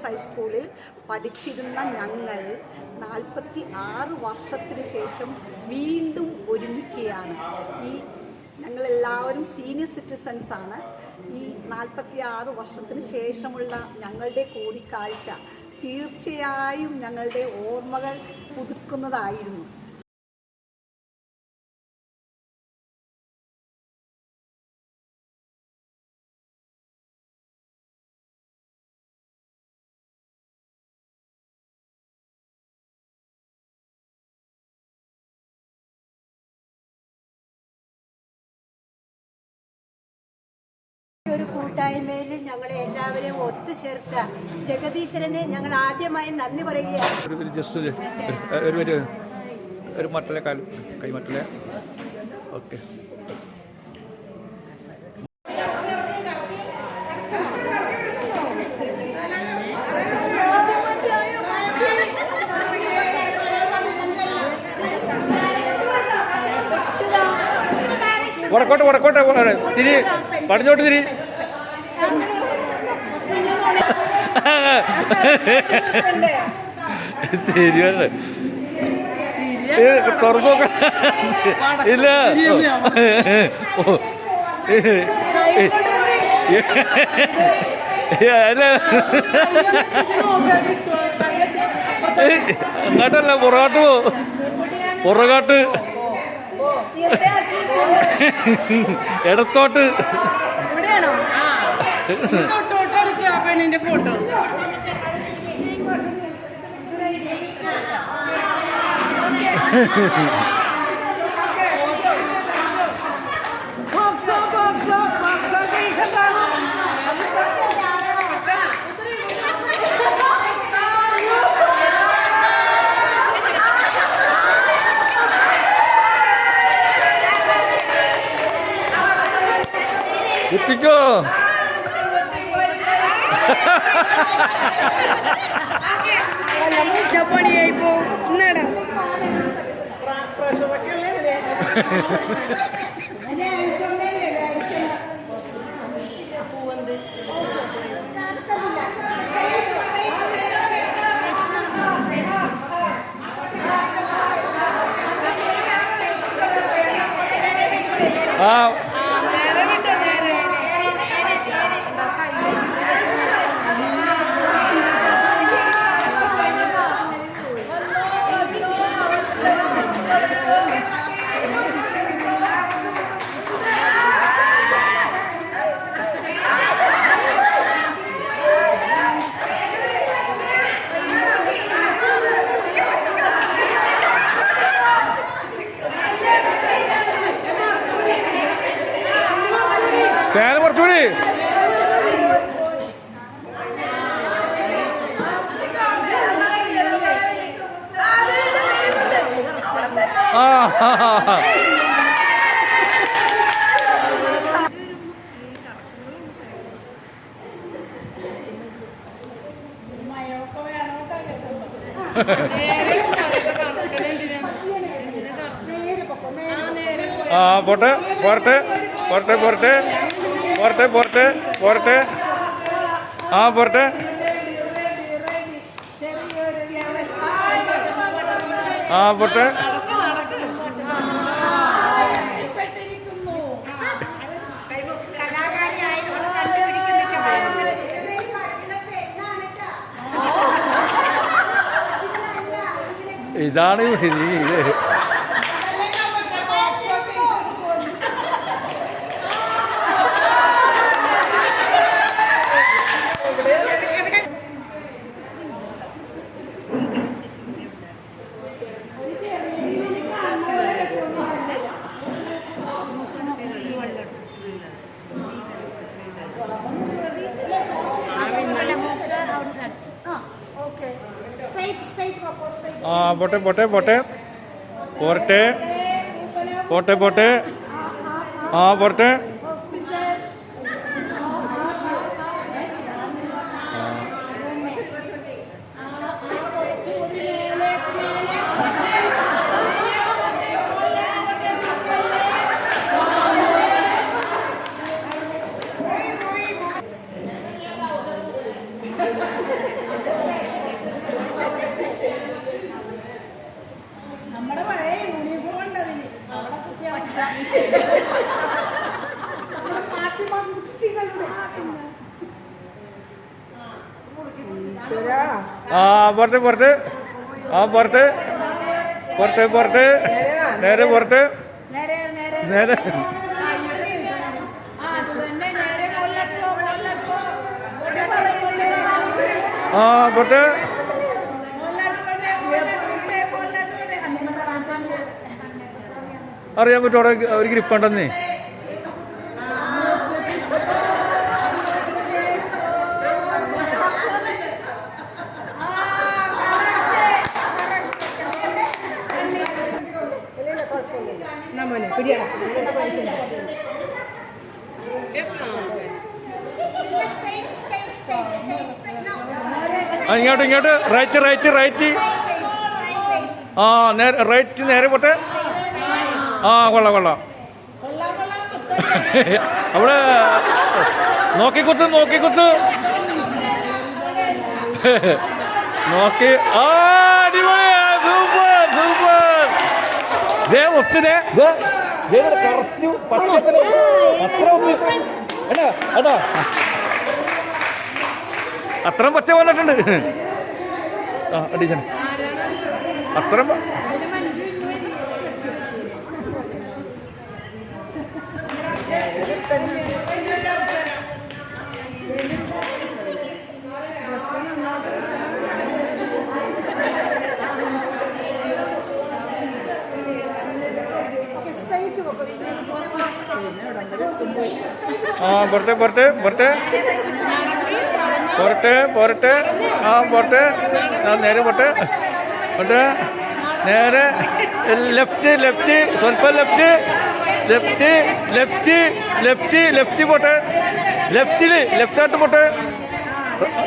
S ഹൈസ്കൂളിൽ പഠിച്ചിരുന്ന ഞങ്ങൾ നാൽപ്പത്തി ആറ് വർഷത്തിന് ശേഷം വീണ്ടും ഒരുമിക്കുകയാണ്. ഈ ഞങ്ങളെല്ലാവരും സീനിയർ സിറ്റിസൺസ് ആണ്. ഈ നാൽപ്പത്തി ആറ് വർഷത്തിന് ശേഷമുള്ള ഞങ്ങളുടെ കൂടിക്കാഴ്ച തീർച്ചയായും ഞങ്ങളുടെ ഓർമ്മകൾ പുതുക്കുന്നതായിരുന്നു. കൂട്ടായ്മയിൽ ഞങ്ങളെ എല്ലാവരെയും ഒത്തുചേർത്ത ജഗദീശ്വരനെ ഞങ്ങൾ ആദ്യമായി നന്ദി പറയുകയാണ്. ഓക്കെ. വടക്കോട്ട് വടക്കോട്ട്. തിരി പടിഞ്ഞോട്ട് തിരി. ശരിയാണ് തുറക്കൊക്കെ ഇല്ല. അല്ല. അങ്ങോട്ടല്ല പുറകോട്ട് പോ. പുറകോട്ട്. ഇടത്തോട്ട്. ഇവിടെയാണോ? happened in the Let's go. പണിയായി പോവും എന്നാടാ ആ ആ പോട്ടെ പോരട്ടെ പോരട്ടെ പോരട്ടെ പോരട്ടെ പോരട്ടെ പോരട്ടെ. ആ പോരട്ടെ. ആ പോട്ടെ ഇതാണ് പോട്ടെ പോട്ടെ പോട്ടെ. പോരട്ടെ. പോട്ടെ പോട്ടെ. ആ പോരട്ടെ. പുറത്ത് പുറത്ത്. ആ പുറത്ത്. പുറത്ത് പുറത്ത്. നേരെ പുറത്ത്. നേരെ ആ പുറത്ത്. അറിയാൻ പറ്റും അവിടെ ഒരു ഗ്രിപ്പ് ആ ഇങ്ങോട്ട് ഇങ്ങോട്ട്. Right right right. ആ നേരെ റൈറ്റ് നേരെ പോട്ടെ. ആ കൊള്ളാം കൊള്ളാം. അവിടെ നോക്കിക്കുത്ത് നോക്കിക്കുത്ത് നോക്കി. ആ അടിപൊളി. ദേ ഒത്തിനെ അത്ര ഒന്ന് അത്രയും പച്ച വന്നിട്ടുണ്ട്. ആ അടിച്ചനെ അത്രയും പ- ആ പുറത്തെ പുറത്തെ പുറത്തെ. പുറത്തെ പുറത്തെ. ആ നേരെ പുറത്തെ. പുറത്തെ. നേരെ. Left left. സ്വല്പം left. Left left left left പോട്ടെ ലെഫ്റ്റിൽ ലെഫ്റ്റായിട്ട് പോട്ടെ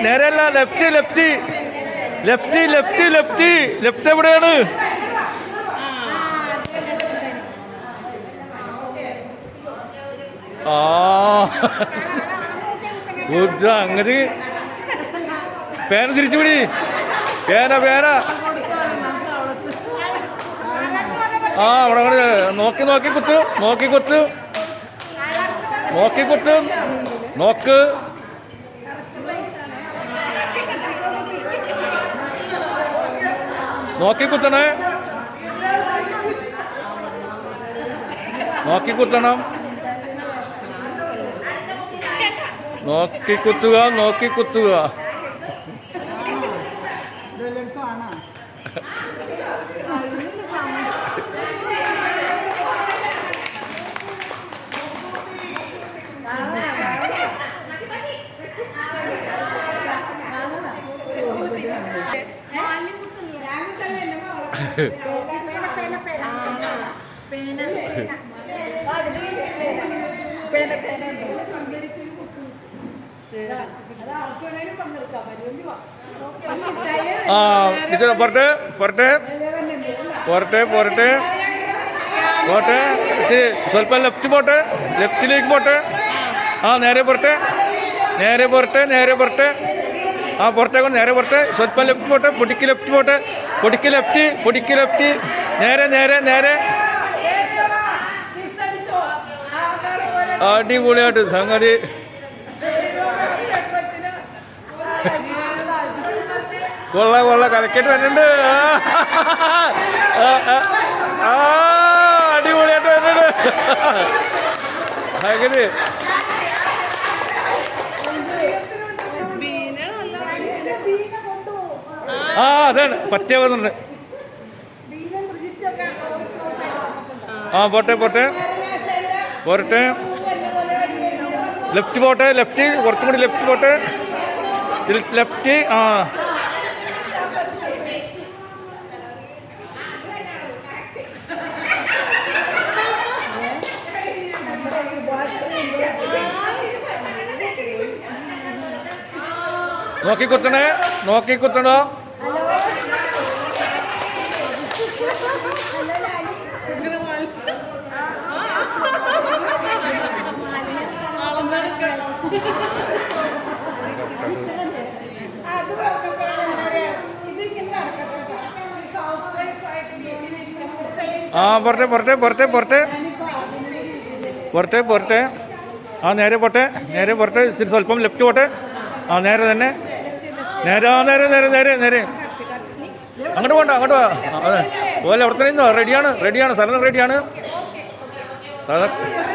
നേരെയല്ല left left. Left left left. Left എവിടെയാണ്? ആ. അങ്ങത് പേന തിരിച്ചു പിടി. പേന പേന. ആ അവിടെ. നോക്കി നോക്കി കുത്തു. നോക്കി കുത്തു. നോക്കി കുത്തു. നോക്ക്. നോക്കി കുത്തണേ. നോക്കി കുത്തണം. നോക്കി കുത്തുക നോക്കി കുത്തുക ആ പോരട്ടെ പോരട്ടെ പോരട്ടെ പുറത്തെ പോട്ടെ സ്വല്പം ലെഫ്റ്റ് പോട്ടെ. ലെഫ്റ്റിലേക്ക് പോട്ടെ. ആ നേരെ പുറത്തെ. നേരെ പുറത്തെ നേരെ പുറത്തെ. ആ പുറത്തേക്ക് നേരെ പുറത്തെ. സ്വല്പം ലെഫ്റ്റ് പോട്ടെ. പൊടിക്ക് ലെഫ്റ്റ് പോട്ടെ. പൊടിക്ക് ലെഫ്റ്റ് പൊടിക്ക് ലെഫ്റ്റ് നേരെ നേരെ നേരെ. അടിപൊളിയായിട്ട് സംഗതി. കൊള്ള കൊള്ള കലക്കിട്ട് വരുന്നുണ്ട് ആ, അടിപൊളിയായിട്ട് വരുന്നുണ്ട് നല്ല ആ അതാണ്. പറ്റേ വന്നിട്ടുണ്ട് ആ പോട്ടെ പോട്ടെ. പോരട്ടെ. ലെഫ്റ്റ് പോട്ടെ ലെഫ്റ്റ്. കുറച്ചും കൂടി ലെഫ്റ്റ് പോട്ടെ. ലെഫ്റ്റ് ആ. നോക്കി കുത്തണേ നോക്കി കുത്തണോ ആ പുറത്തെ പുറത്തെ പുറത്തെ പുറത്തെ. പുറത്തെ പുറത്തെ. ആ നേരെ പോട്ടെ നേരെ പുറത്തെ സ്വല്പം ലെഫ്റ്റ് പോട്ടെ. ആ നേരെ തന്നെ. നേരെ നേരെ നേരെ നേരെ നേരെ. അങ്ങോട്ട് പോണ്ട അങ്ങോട്ട് ആ, അതെ. പോലെ അവിടെ തന്നെ റെഡിയാണ് റെഡിയാണ് സ്ഥലം റെഡിയാണ്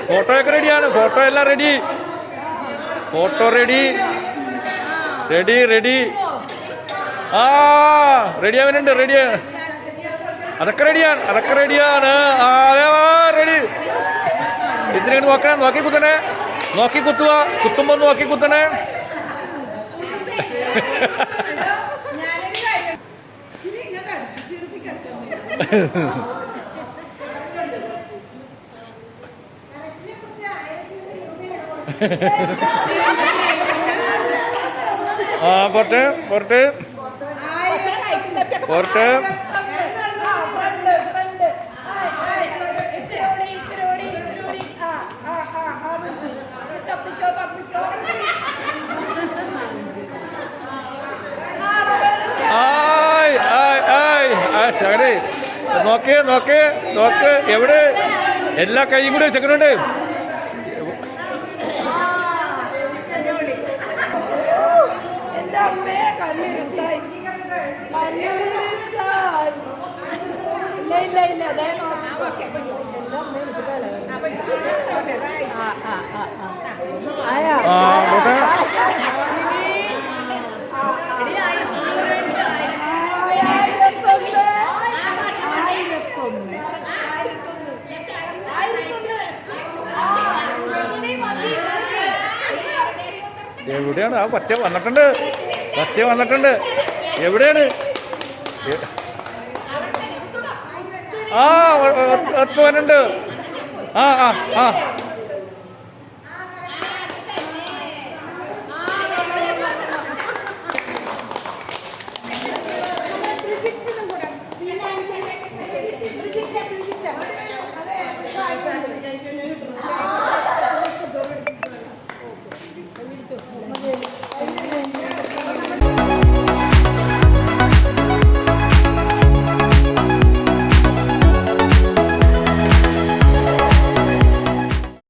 ഫോട്ടോയൊക്കെ റെഡിയാണ് ഫോട്ടോ എല്ലാം ready photo ready ready ready ആ റെഡി ആവാനുണ്ട് റെഡി അതൊക്കെ റെഡിയാണ് അതൊക്കെ റെഡിയാണ് ആ റെഡി ഇതിനെ നോക്കണേ നോക്കി കുത്തണേ നോക്കി കുത്തുക കുത്തുമ്പോ നോക്കി കുത്തണേ ആ പോട്ടെ പോട്ടെ പോട്ടെ നോക്ക് നോക്ക് നോക്ക്. എവിടെ? എല്ലാ കൈയും കൂടി വെച്ചേക്കുന്നുണ്ട് ആ ആ ആ. ആ ഇല്ല ആ. ആ ആ എവിടെയാണ് ആ പറ്റ വന്നിട്ടുണ്ട്. പറ്റ വന്നിട്ടുണ്ട്. എവിടെയാണ്? ആ ഒ- ഒ- ഒത്ത് വന്നുണ്ട് ആ ആ ആ.